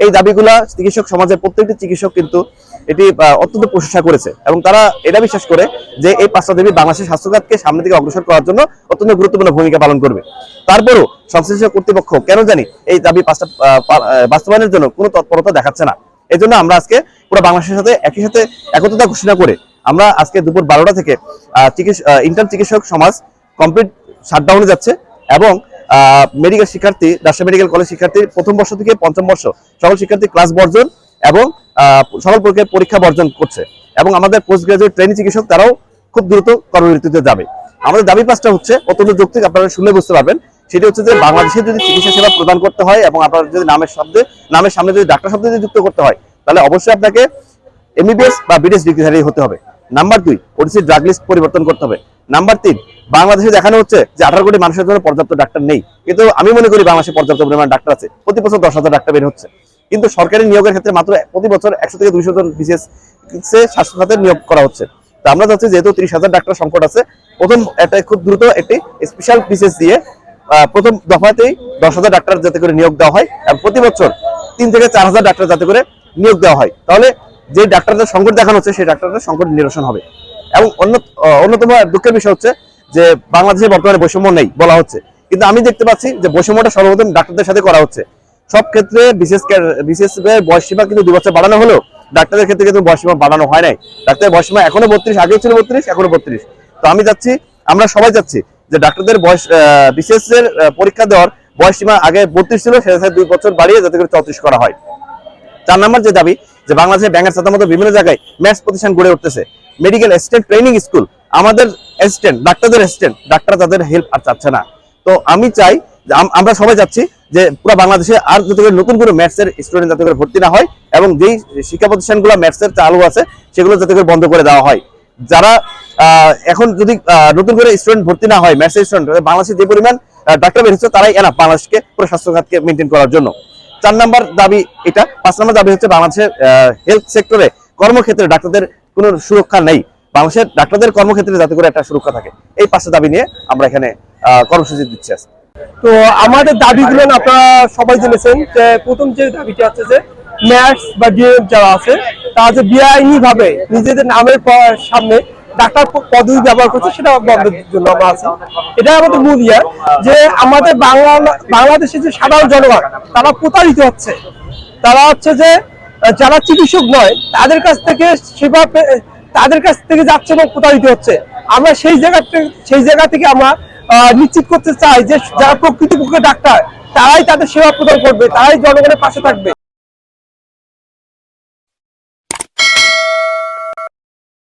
এই দাবিগুলা চিকিৎসক সমাজের প্রত্যেকটি চিকিৎসক কিন্তু এটি অত্যন্ত প্রশংসা করেছে এবং তারা এটা বিশ্বাস করে যে এই পাঁচটা দেবী বাংলাদেশের স্বাস্থ্যখাতকে সামনে দিকে অগ্রসর করার জন্য অত্যন্ত গুরুত্বপূর্ণ ভূমিকা পালন করবে। তারপরও সংশ্লিষ্ট কর্তৃপক্ষ কেন জানি এই দাবি পাঁচটা বাস্তবায়নের জন্য কোনো তৎপরতা দেখাচ্ছে না। এই জন্য আমরা আজকে পুরো বাংলাদেশের সাথে একই সাথে একত্রতা ঘোষণা করে আমরা আজকে দুপুর বারোটা থেকে চিকিৎসা ইন্টার্ন চিকিৎসক সমাজ কমপ্লিট শাটডাউনে যাচ্ছে এবং মেডিকেল শিক্ষার্থী, রাজশাহী মেডিকেল কলেজ শিক্ষার্থী, প্রথম বর্ষ থেকে পঞ্চম বর্ষ সকল শিক্ষার্থী ক্লাস বর্জন এবং সকল প্রকার পরীক্ষা বর্জন করছে এবং আমাদের পোস্ট গ্রাজুয়েট ট্রেনিং চিকিৎসক তারাও খুব দ্রুত কর্মবিরতিতে যাবে। আমাদের দাবি পাঁচটা হচ্ছে, অত্যন্ত যৌক্তিক, আপনারা শুনলে বুঝতে পারবেন। সেটি হচ্ছে যে বাংলাদেশে যদি চিকিৎসা সেবা প্রদান করতে হয় এবং আপনার যদি নামের শব্দে, নামের সামনে যদি ডাক্তার শব্দ যদি যুক্ত করতে হয়, তাহলে অবশ্যই আপনাকে এমবিবিএস বা বিদেশ ডিগ্রিধারী হতে হবে। নাম্বার দুই, ওডিসি ড্রাগ লিস্ট পরিবর্তন করতে হবে। নাম্বার তিন, বাংলাদেশে দেখানো হচ্ছে যে আঠারো কোটি মানুষের জন্য পর্যাপ্ত ডাক্তার নেই। কিন্তু আমি মনে করি বাংলাদেশে পর্যাপ্ত পরিমাণ ডাক্তার আছে। প্রতি বছর দশ হাজার ডাক্তার বের হচ্ছে। কিন্তু সরকারি নিয়োগের ক্ষেত্রে মাত্র প্রতি বছর একশো থেকে দুইশো জন বিশেষ স্বাস্থ্য খাতে নিয়োগ করা হচ্ছে। তো আমরা চাচ্ছি যেহেতু তিরিশ হাজার ডাক্তার সংকট আছে, প্রথম একটা খুব দ্রুত একটি স্পেশাল বিশেষ দিয়ে প্রথম দফাতেই দশ হাজার ডাক্তার যাতে করে নিয়োগ দেওয়া হয় এবং প্রতি বছর তিন থেকে চার হাজার ডাক্তার যাতে করে নিয়োগ দেওয়া হয়। তাহলে যে ডাক্তারদের সংকট দেখানো হচ্ছে, সেই ডাক্তারদের সংকট নিরসন হবে। এবং অন্যতম দুঃখের বিষয় হচ্ছে যে বাংলাদেশে বর্তমানে বৈষম্য নেই বলা হচ্ছে। কিন্তু আমি দেখতে পাচ্ছি যে বৈষম্যটা সর্বপ্রথম ডাক্তারদের সাথে করা হচ্ছে। সব ক্ষেত্রে বিশেষ বিশেষ বয়স সীমা কিন্তু দু বছর বাড়ানো হলো ডাক্তারের ক্ষেত্রে কিন্তু বয়স সীমা বাড়ানো হয় নাই। ডাক্তারের বয়স সীমা এখনও বত্রিশ, আগেও ছিল বত্রিশ, এখনও বত্রিশ। তো আমি যাচ্ছি আমরা সবাই যাচ্ছি যে ডাক্তারদের বয়স বিশেষ পরীক্ষা দেওয়ার বয়স সীমা আগে বত্রিশ ছিল, সেটা দুই বছর বাড়িয়ে যাতে করে চৌত্রিশ করা হয়। চার নম্বর যে দাবি যে বাংলাদেশে ব্যাংকের সাথে মতো বিভিন্ন জায়গায় ম্যাথস প্রতিষ্ঠান গড়ে উঠতেছে। মেডিকেল অ্যাসিস্ট্যান্ট ট্রেনিং স্কুল আমাদের অ্যাসিস্ট্যান্ট ডাক্তারদের অ্যাসিস্ট্যান্ট ডাক্তার তাদের হেল্প আর চাচ্ছে না। তো আমি চাই আমরা সবাই যাচ্ছি যে পুরো বাংলাদেশে আর যাতে করে নতুন করে ম্যাথস এর স্টুডেন্ট যাতে করে ভর্তি না হয় এবং যেই শিক্ষা প্রতিষ্ঠানগুলো ম্যাথস এর চালু আছে, সেগুলো যাতে করে বন্ধ করে দেওয়া হয়। যারা এখন যদি নতুন করে স্টুডেন্ট ভর্তি না হয় ম্যাথস স্টুডেন্ট বাংলাদেশে যে পরিমাণ ডাক্তার বের হচ্ছে তারাই এনা বাংলাদেশকে পুরো স্বাস্থ্য খাতকে মেনটেন করার জন্য। চার নাম্বার দাবি এটা, পাঁচ নাম্বার দাবি হচ্ছে বাংলাদেশের হেলথ সেক্টরে কর্মক্ষেত্রে ডাক্তারদের কোনো সুরক্ষা নেই। বাংলাদেশের ডাক্তারদের কর্মক্ষেত্রে যাতে করে একটা সুরক্ষা থাকে। এই পাঁচটা দাবি নিয়ে আমরা এখানে কর্মসূচি দিচ্ছি তো আমাদের দাবিগুলো আপনারা সবাই জেনেছেন যে প্রথম যে দাবিটা আছে যে ম্যাথস বা ডিএম যারা আছে, তারা যে বেআইনি ভাবে নিজেদের নামের সামনে ডাক্তার পদবি ব্যবহার করছে, সেটা বন্ধের জন্য আমরা আছি। এটা আমাদের মূল ইয়ে যে আমাদের বাংলা, বাংলাদেশের যে সাধারণ জনগণ, তারা প্রতারিত হচ্ছে। তারা হচ্ছে যে যারা চিকিৎসক নয়, তাদের কাছ থেকে সেবা তাদের কাছ থেকে যাচ্ছে এবং প্রতারিত হচ্ছে। আমরা সেই জায়গা সেই জায়গা থেকে আমরা নিশ্চিত করতে চাই যে, যারা প্রকৃতপক্ষে ডাক্তার, তারাই তাদের সেবা প্রদান করবে, তারাই জনগণের পাশে থাকবে।